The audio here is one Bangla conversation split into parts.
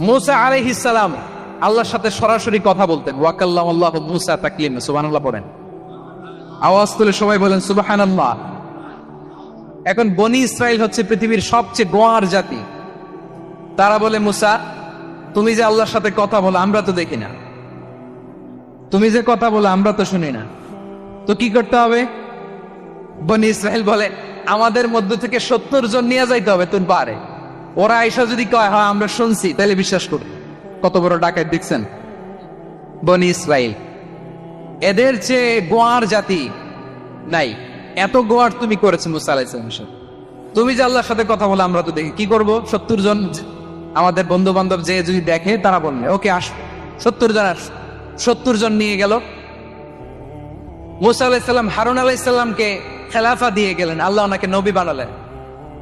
মুসা আলাইহিসসালাম আল্লাহর সাথে সরাসরি কথা বলতেন। ওয়াকাল্লাম আল্লাহ মুসা তাকলিম, সুবহানাল্লাহ পড়েন। আওয়াজ তুলে সবাই বলেন, সুবহানাল্লাহ। এখন বনি ইসরায়েল হচ্ছে পৃথিবীর সবচেয়ে গোয়ার জাতি। তারা বলে, মুসা, তুমি যে আল্লাহর সাথে কথা বলো, আমরা তো দেখি না। তুমি যে কথা বলো, আমরা তো শুনি না। তো কি করতে হবে? বনি ইসরায়েল বলে, আমাদের মধ্য থেকে সত্তর জন নিয়ে যাইতে হবে তুমি পারে ওরা আইসা যদি কয় হ্যাঁ আমরা শুনছি, তাহলে বিশ্বাস করি। কত বড় ডাকাত দেখছেন? বনি ইসরায়েল এদের চেয়ে গোয়ার জাতি নাই। এত গোয়ার তুমি করেছ মুসা তুমি যে আল্লাহর সাথে কথা বলে, আমরা তো দেখি। কি করব? সত্তর জন আমাদের বন্ধু বান্ধব যে যদি দেখে, তারা বললে ওকে আস সত্তর জন আস সত্তর জন নিয়ে গেল। মুসা আলাইসাল্লাম হারুন আলাইসাল্লামকে খেলাফা দিয়ে গেলেন। আল্লাহ ওনাকে নবী বানালেন।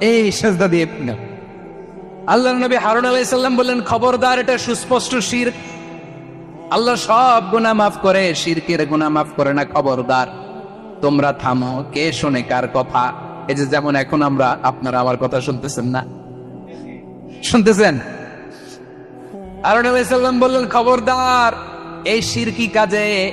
এই সেজদা দিয়ে নাও। আল্লাহ নবী হারুন আলাইসাল্লাম বললেন, খবরদার, এটা সুস্পষ্ট শির। আল্লাহ সব গুনাহ মাফ করে, শিরকের গুনাহ মাফ করে না, খবরদার। তোমরা থামো, কে শোনে কার কথা? এই যে যেমন এখন আমরা, আপনারা আমার কথা শুনতেছেন না। শুনতেছেন? হারুন আলাইসাল্লাম বললেন, খবরদার, এই শিরকি কাজে?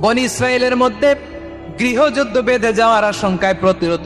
বনি ইসরায়েলের মধ্যে গৃহযুদ্ধ বেঁধে যাওয়ার আশঙ্কায় প্রতিরোধ